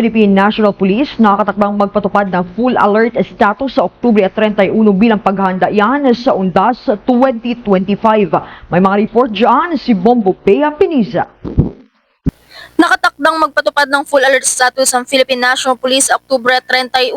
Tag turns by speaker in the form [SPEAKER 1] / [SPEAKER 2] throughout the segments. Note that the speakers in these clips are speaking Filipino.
[SPEAKER 1] Philippine National Police nakatakdang magpatupad ng full alert status sa Oktubre at 31 bilang paghahanda yan sa UNDAS 2025. May mga report dyan si Bombo Pea Piniza.
[SPEAKER 2] Nakatakdang magpatupad ng full alert status ang Philippine National Police Oktubre 31,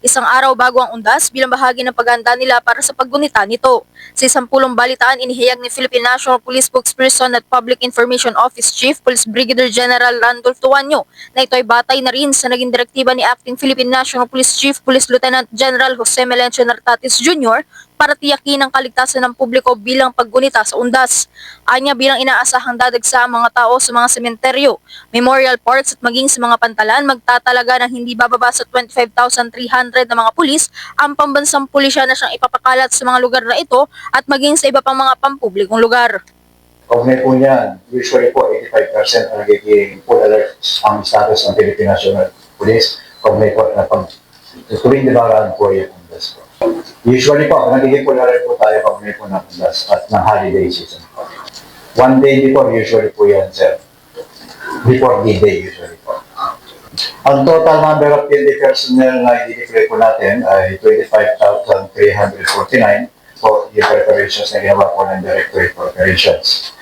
[SPEAKER 2] isang araw bago ang undas bilang bahagi ng paghahanda nila para sa paggunita nito. Sa isang pulong balitaan, inihayag ni Philippine National Police spokesperson at Public Information Office Chief Police Brigadier General Randolph Tuanyo na ito ay batay na rin sa naging direktiba ni Acting Philippine National Police Chief Police Lieutenant General Jose Melencio Nartatis Jr. para tiyakin ang kaligtasan ng publiko bilang paggunita sa undas. Anya bilang inaasahang dadagsa ang mga tao sa mga sementeryo, memorial parks at maging sa mga pantalan magtatalaga ng hindi bababa sa 25,300 na mga pulis ang pambansang pulisya na siyang ipapakalat sa mga lugar na ito at maging sa iba pang mga pampublikong lugar.
[SPEAKER 3] Kaugnay po niyan, usually po 85% ang nagiging full alert ang status ng Philippine National Police. Kaugnay po na pag tuwing dibaraan po yung undas po. Usually po, nagiging alert po tayo kaugnay po ng at ng holiday season. One day before, usually po yan, sir. Before D-Day, usually po. Ang total number of PND personnel na i-declare po natin ay 25,349 po yung preparations na ginawa po ng Directorate for Operations.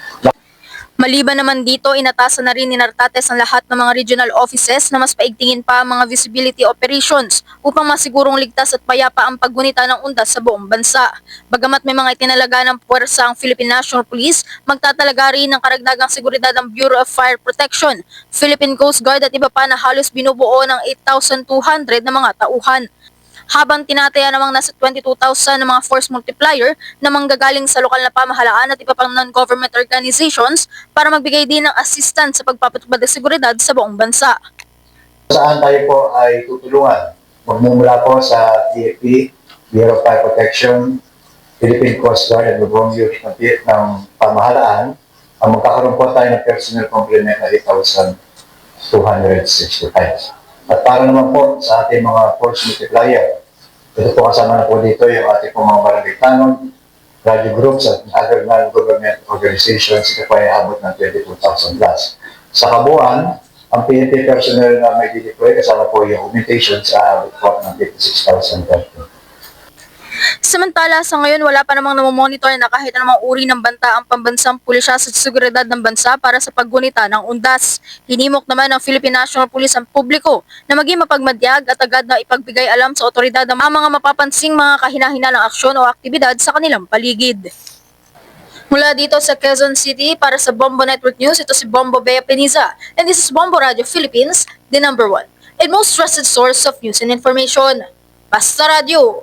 [SPEAKER 2] Maliban naman dito, inatasan na rin ni Nartates ang lahat ng mga regional offices na mas paigtingin pa ang mga visibility operations upang masigurong ligtas at payapa ang paggunita ng undas sa buong bansa. Bagamat may mga itinalaga ng puwersa ang Philippine National Police, magtatalaga rin ng karagdagang seguridad ang Bureau of Fire Protection, Philippine Coast Guard at iba pa na halos binubuo ng 8,200 na mga tauhan habang tinataya namang nasa 22,000 na mga force multiplier na manggagaling sa lokal na pamahalaan at iba pang non-government organizations para magbigay din ng assistance sa pagpapatupad ng seguridad sa buong bansa.
[SPEAKER 3] Saan tayo po ay tutulungan? Magmumula po sa DFP, Bureau of Fire Protection, Philippine Coast Guard at Lubong ng, ng pamahalaan, ang magkakaroon po tayo ng personal complement na 8,265. At para naman po sa ating mga force multiplier, ito po kasama na po dito yung ating po mga barangay tanong, radio groups at other non-government organizations, ito po ay abot ng 22,000 plus. Sa kabuuan, ang PNP personnel na may deploy kasama po yung augmentations sa abot po ng 56,000 plus.
[SPEAKER 2] Samantala, sa ngayon wala pa namang namomonitor na kahit anumang uri ng banta ang pambansang pulisya sa seguridad ng bansa para sa paggunita ng undas. Hinimok naman ng Philippine National Police ang publiko na maging mapagmadyag at agad na ipagbigay alam sa otoridad ang mga mapapansing mga kahina-hinalang aksyon o aktibidad sa kanilang paligid. Mula dito sa Quezon City para sa Bombo Network News, ito si Bombo Bea Peniza. And this is Bombo Radio Philippines, the number one and most trusted source of news and information. Basta Radio,